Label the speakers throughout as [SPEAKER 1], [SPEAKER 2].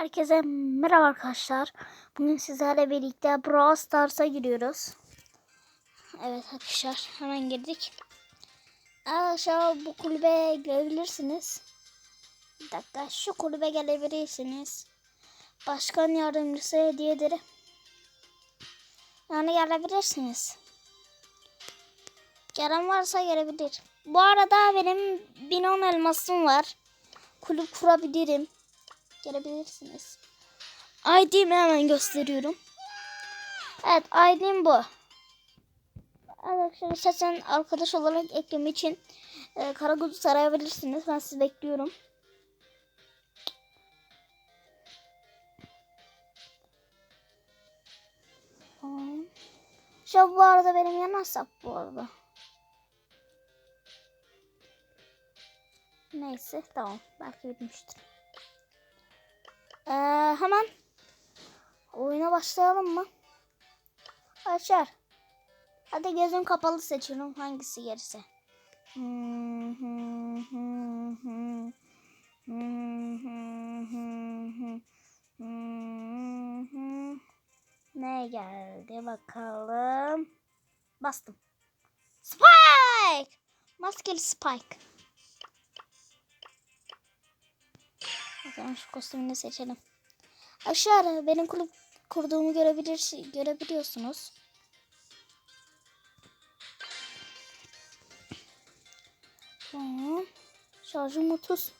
[SPEAKER 1] Herkese merhaba arkadaşlar. Bugün sizlerle birlikte Brawl Stars'a giriyoruz. Evet arkadaşlar hemen girdik. Arkadaşlar bu kulübe gelebilirsiniz. Bir dakika şu kulübe gelebilirsiniz. Başkan yardımcısı hediyeleri. Yani gelebilirsiniz. Gelen varsa gelebilir. Bu arada benim 1010 elmasım var. Kulüp kurabilirim. Gelebilirsiniz. ID'mi hemen gösteriyorum. Evet ID'm bu. Arkadaşlar istersen arkadaş olarak ekleme için e, Karakuzu sarayabilirsiniz. Ben sizi bekliyorum. Tamam. Şu bu arada benim yan hesap bu arada. Neyse tamam. Belki bitmiştir. Ee, hemen oyuna başlayalım mı? Açar. Hadi gözüm kapalı seçiyorum hangisi gelirse. Ne geldi bakalım. Bastım. Spike! Maskeli Spike. O zaman şu kostümünü seçelim. Aşağı benim kulüp kurduğumu görebilir, görebiliyorsunuz. Tamam. Şarjım 30.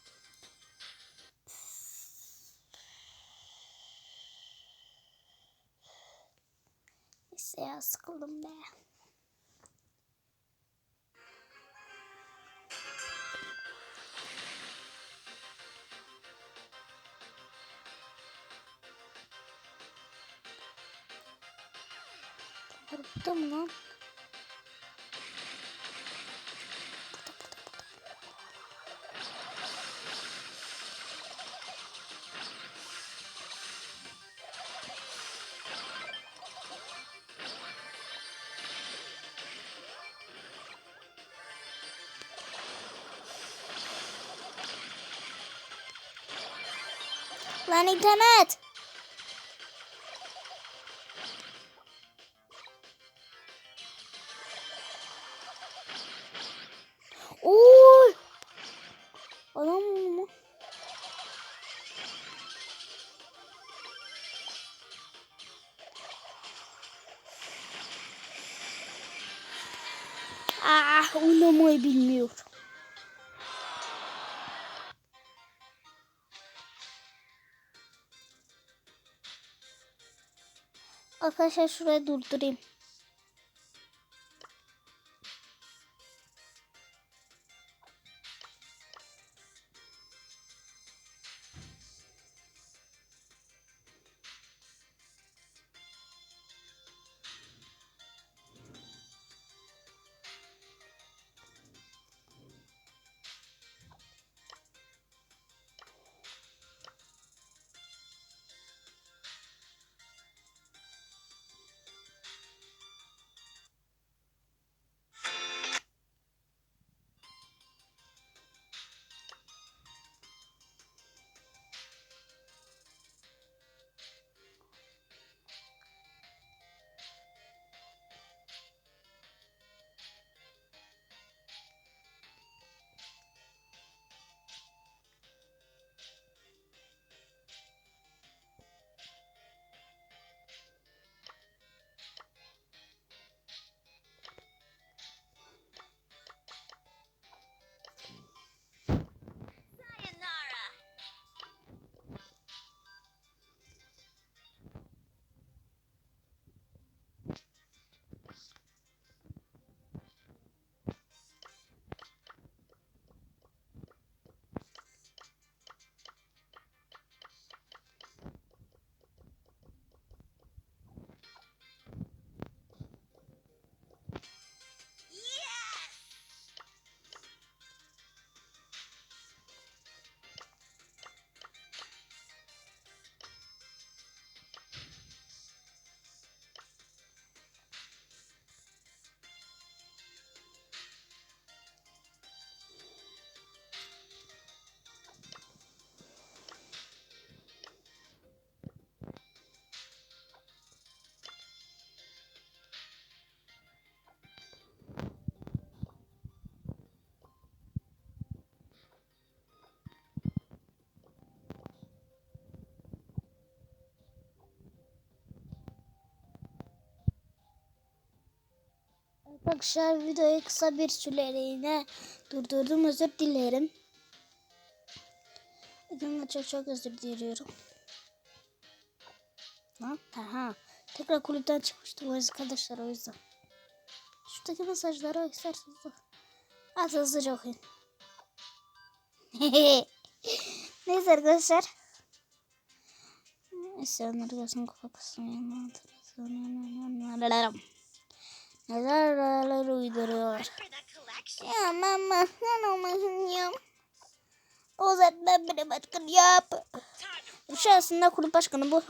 [SPEAKER 1] Neyse ya sıkıldım be. Burada mı lan? Lan internet. Ah, oynamayı bilmiyor. Arkadaşlar şuraya durdurayım. Arkadaşlar videoyu kısa bir süreliğine durdurdum. Özür dilerim. Hepimden çok çok özür diliyorum. Lan ha. Tekrar kulüpten çıkmıştım arkadaşlar o yüzden. Şuradaki mesajları isterseniz. Az hızlıca okuyun. Neyse arkadaşlar. İsteyenler gelsin kupa kısmına. Neler neler uyduruyorlar. Ya mama sen olmasın ya. O zaten beni başkan yap. Şu aslında kulüp başkanı bu.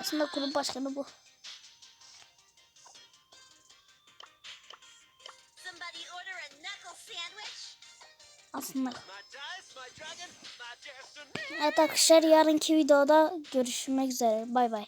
[SPEAKER 1] Aslında kulüp başkanı bu. Aslında. Evet arkadaşlar yarınki videoda görüşmek üzere. Bay bay.